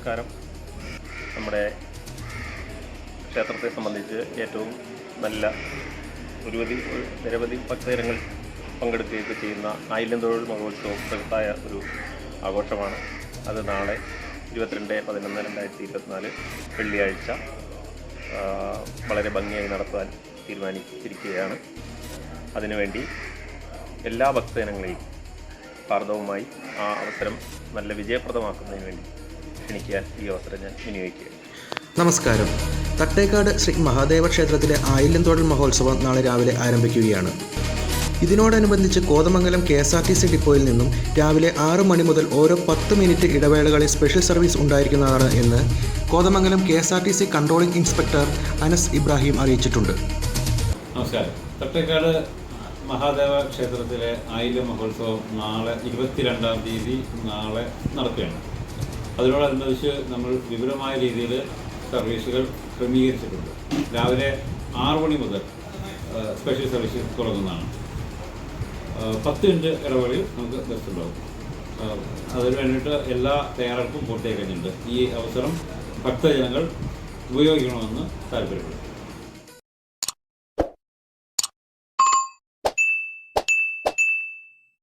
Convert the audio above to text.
നമസ്കാരം നമ്മുടെ ക്ഷേത്രത്തെ സംബന്ധിച്ച് ഏറ്റവും നല്ല ഒരുവധി നിരവധി ഭക്തജനങ്ങൾ പങ്കെടുക്കുകയൊക്കെ ചെയ്യുന്ന ആയില്യന്തൊഴിൽ മഹോത്സവം പ്രകൃതായ ഒരു ആഘോഷമാണ്. അത് നാളെ ഇരുപത്തിരണ്ട് പതിനൊന്ന് രണ്ടായിരത്തി ഇരുപത്തിനാല് വെള്ളിയാഴ്ച വളരെ ഭംഗിയായി നടത്താൻ തീരുമാനിച്ചിരിക്കുകയാണ്. അതിനുവേണ്ടി എല്ലാ ഭക്തജനങ്ങളെയും ഭാർഗവുമായി ആ അവസരം നല്ല വിജയപ്രദമാക്കുന്നതിന് വേണ്ടി ക്ഷണിക്കാൻ ഈ അവസരം ഞാൻ വിനിയോഗിക്കുകയാണ്. നമസ്കാരം. തട്ടേക്കാട് ശ്രീ മഹാദേവ ക്ഷേത്രത്തിലെ ആയില്യം തൊഴിൽ മഹോത്സവം നാളെ രാവിലെ ആരംഭിക്കുകയാണ്. ഇതിനോടനുബന്ധിച്ച് Kothamangalam K S R T C ഡിപ്പോയിൽ നിന്നും രാവിലെ ആറ് മണി മുതൽ ഓരോ പത്ത് മിനിറ്റ് ഇടവേളകളിൽ സ്പെഷ്യൽ സർവീസ് ഉണ്ടായിരിക്കുന്നതാണ് എന്ന് Kothamangalam K S R T C controlling inspector Anas Ibrahim അറിയിച്ചിട്ടുണ്ട്. നമസ്കാരം. തട്ടേക്കാട് മഹാദേവ ക്ഷേത്രത്തിലെ ആയില്യ മഹോത്സവം നാളെ ഇരുപത്തിരണ്ടാം തീയതി നാളെ നടക്കുകയാണ്. അതിനോടനുബന്ധിച്ച് നമ്മൾ വിപുലമായ രീതിയിൽ സർവീസുകൾ ക്രമീകരിച്ചിട്ടുണ്ട്. രാവിലെ ആറ് മണി മുതൽ സ്പെഷ്യൽ സർവീസ് തുടങ്ങുന്നതാണ്. പത്ത് മിനിറ്റ് ഇടവേളയിൽ നമുക്ക് ആ, അതിന് വേണ്ടിയിട്ട് എല്ലാ തയ്യാറെടുപ്പും പൂർത്തിയായി കഴിഞ്ഞിട്ടുണ്ട് ഈ അവസരം ഭക്തജനങ്ങൾ ഉപയോഗിക്കണമെന്ന് താല്പര്യപ്പെടുന്നു.